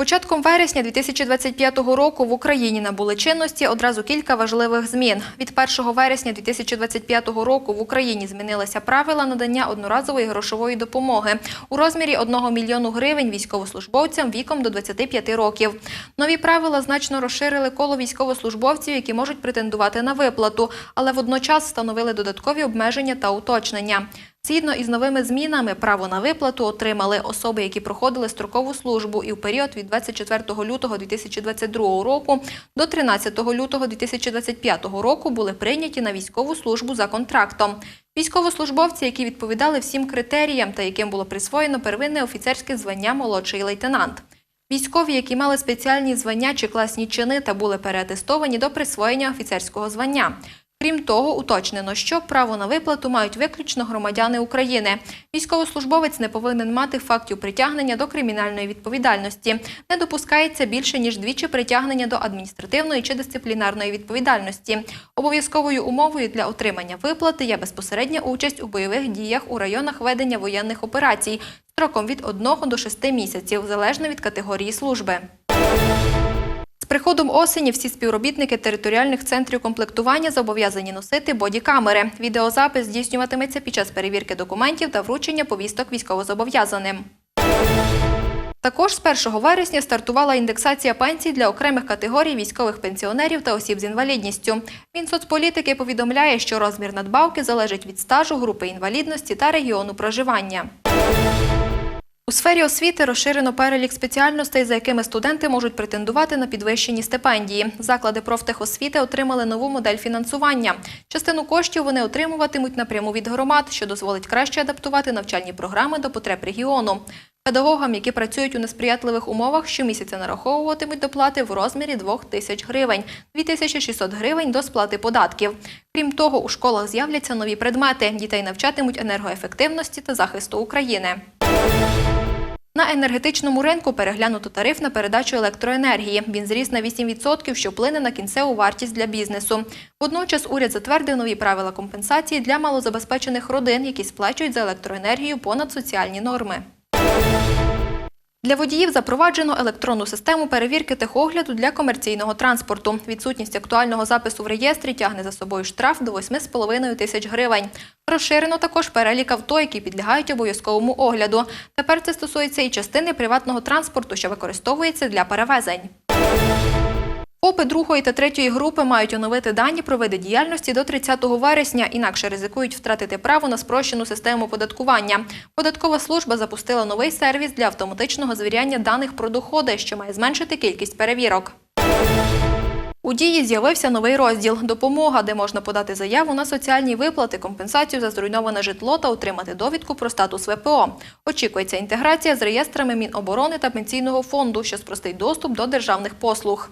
початком вересня 2025 року в Україні набули чинності одразу кілька важливих змін. Від 1 вересня 2025 року в Україні змінилися правила надання одноразової грошової допомоги у розмірі 1 мільйону гривень військовослужбовцям віком до 25 років. Нові правила значно розширили коло військовослужбовців, які можуть претендувати на виплату, але водночас встановили додаткові обмеження та уточнення. Згідно із новими змінами, право на виплату отримали особи, які проходили строкову службу і в період від 24 лютого 2022 року до 13 лютого 2025 року були прийняті на військову службу за контрактом. Військовослужбовці, які відповідали всім критеріям та яким було присвоєно первинне офіцерське звання молодший лейтенант. Військові, які мали спеціальні звання чи класні чини та були переатестовані до присвоєння офіцерського звання. Крім того, уточнено, що право на виплату мають виключно громадяни України. Військовослужбовець не повинен мати фактів притягнення до кримінальної відповідальності. Не допускається більше ніж двічі притягнення до адміністративної чи дисциплінарної відповідальності. Обов'язковою умовою для отримання виплати є безпосередня участь у бойових діях у районах ведення воєнних операцій строком від 1 до 6 місяців, залежно від категорії служби. Приходом осені всі співробітники територіальних центрів комплектування зобов'язані носити бодікамери. Відеозапис здійснюватиметься під час перевірки документів та вручення повісток військовозобов'язаним. Також з 1 вересня стартувала індексація пенсій для окремих категорій військових пенсіонерів та осіб з інвалідністю. Мінсоцполітики повідомляє, що розмір надбавки залежить від стажу, групи інвалідності та регіону проживання. У сфері освіти розширено перелік спеціальностей, за якими студенти можуть претендувати на підвищені стипендії. Заклади профтехосвіти отримали нову модель фінансування. Частину коштів вони отримуватимуть напряму від громад, що дозволить краще адаптувати навчальні програми до потреб регіону. Педагогам, які працюють у несприятливих умовах, щомісяця нараховуватимуть доплати в розмірі 2 тисяч гривень, 2600 гривень до сплати податків. Крім того, у школах з'являться нові предмети. Дітей навчатимуть енергоефективності та захисту України. На енергетичному ринку переглянуто тариф на передачу електроенергії. Він зріс на 8%, що вплине на кінцеву вартість для бізнесу. Водночас уряд затвердив нові правила компенсації для малозабезпечених родин, які сплачують за електроенергію понад соціальні норми. Для водіїв запроваджено електронну систему перевірки техогляду для комерційного транспорту. Відсутність актуального запису в реєстрі тягне за собою штраф до 8,5 тисяч гривень. Розширено також перелік авто, які підлягають обов'язковому огляду. Тепер це стосується і частини приватного транспорту, що використовується для перевезень. ФОПи другої та третьої групи мають оновити дані про види діяльності до 30 вересня, інакше ризикують втратити право на спрощену систему податкування. Податкова служба запустила новий сервіс для автоматичного звіряння даних про доходи, що має зменшити кількість перевірок. У дії з'явився новий розділ Допомога, де можна подати заяву на соціальні виплати, компенсацію за зруйноване житло та отримати довідку про статус ВПО. Очікується інтеграція з реєстрами Міноборони та пенсійного фонду, що спростить доступ до державних послуг.